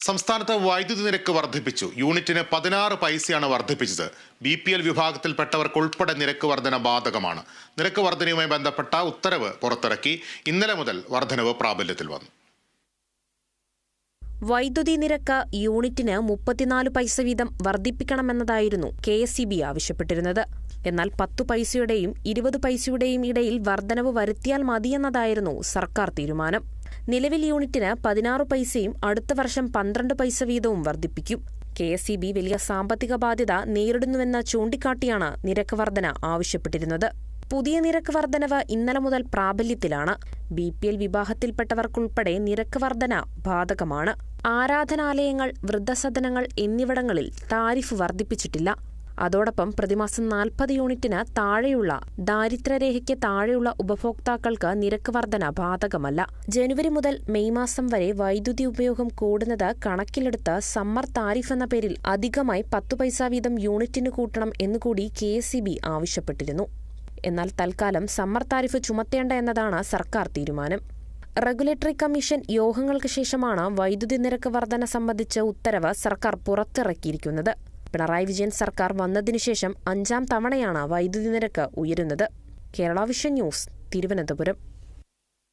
സംസ്ഥാനത്ത് വൈദ്യുതി നിരക്ക് വർദ്ധിപ്പിച്ചു. യൂണിറ്റിന് പതിനാറ് പൈസയാണ് വർദ്ധിപ്പിച്ചത്. ബി പി എൽ വിഭാഗത്തിൽപ്പെട്ടവർക്ക് ഉൾപ്പെടെ നിരക്ക് വർധന ബാധകമാണ്. നിരക്ക് വർധനയുമായി ബന്ധപ്പെട്ട ഉത്തരവ് പുറത്തിറക്കി. ഇന്നലെ മുതൽ വർധനവ് പ്രാബല്യത്തിൽ വന്നു. വൈദ്യുതി നിരക്ക് യൂണിറ്റിന് മുപ്പത്തിനാല് പൈസ വീതം വർദ്ധിപ്പിക്കണമെന്നതായിരുന്നു കെ എസ് ഇ ബി ആവശ്യപ്പെട്ടിരുന്നത്. എന്നാൽ പത്തു പൈസയുടെയും ഇരുപത് പൈസയുടെയും ഇടയിൽ വർധനവ് വരുത്തിയാൽ മതിയെന്നതായിരുന്നു സർക്കാർ തീരുമാനം. നിലവിൽ യൂണിറ്റിന് പതിനാറ് പൈസയും അടുത്ത വർഷം പന്ത്രണ്ട് പൈസ വീതവും വർദ്ധിപ്പിക്കും. കെ എസ് ഇ ബി വലിയ സാമ്പത്തിക ബാധ്യത നേരിടുന്നുവെന്ന് ചൂണ്ടിക്കാട്ടിയാണ് നിരക്ക് വർധന ആവശ്യപ്പെട്ടിരുന്നത്. പുതിയ നിരക്ക് വർധനവ് ഇന്നലെ മുതൽ പ്രാബല്യത്തിലാണ്. ബി പി എൽ വിഭാഗത്തിൽപ്പെട്ടവർക്കുൾപ്പെടെ നിരക്ക് വർധന ബാധകമാണ്. ആരാധനാലയങ്ങൾ വൃദ്ധസദനങ്ങൾ എന്നിവിടങ്ങളിൽ താരിഫ് വർദ്ധിപ്പിച്ചിട്ടില്ല. അതോടൊപ്പം പ്രതിമാസം നാൽപ്പത് യൂണിറ്റിന് താഴെയുള്ള ദാരിദ്ര്യരേഖയ്ക്ക് താഴെയുള്ള ഉപഭോക്താക്കൾക്ക് നിരക്ക് വർധന ബാധകമല്ല. ജനുവരി മുതൽ മെയ് മാസം വരെ വൈദ്യുതി ഉപയോഗം കൂടുന്നത് കണക്കിലെടുത്ത് സമ്മർ താരിഫ് എന്ന പേരിൽ അധികമായി പത്തു പൈസ വീതം യൂണിറ്റിന് കൂട്ടണം എന്നുകൂടി കെ എസ് ആവശ്യപ്പെട്ടിരുന്നു. എന്നാൽ തൽക്കാലം സമ്മർ താരിഫ് ചുമത്തേണ്ട എന്നതാണ് സർക്കാർ തീരുമാനം. റെഗുലേറ്ററി കമ്മീഷൻ യോഗങ്ങൾക്ക് ശേഷമാണ് വൈദ്യുതി നിരക്ക് വർധന സംബന്ധിച്ച ഉത്തരവ് സർക്കാർ പുറത്തിറക്കിയിരിക്കുന്നത്. പിണറായി വിജയൻ സർക്കാർ വന്നതിനുശേഷം അഞ്ചാം തവണയാണ് വൈദ്യുതി നിരക്ക് ഉയരുന്നത്. Kerala vision news Thiruvananthapuram.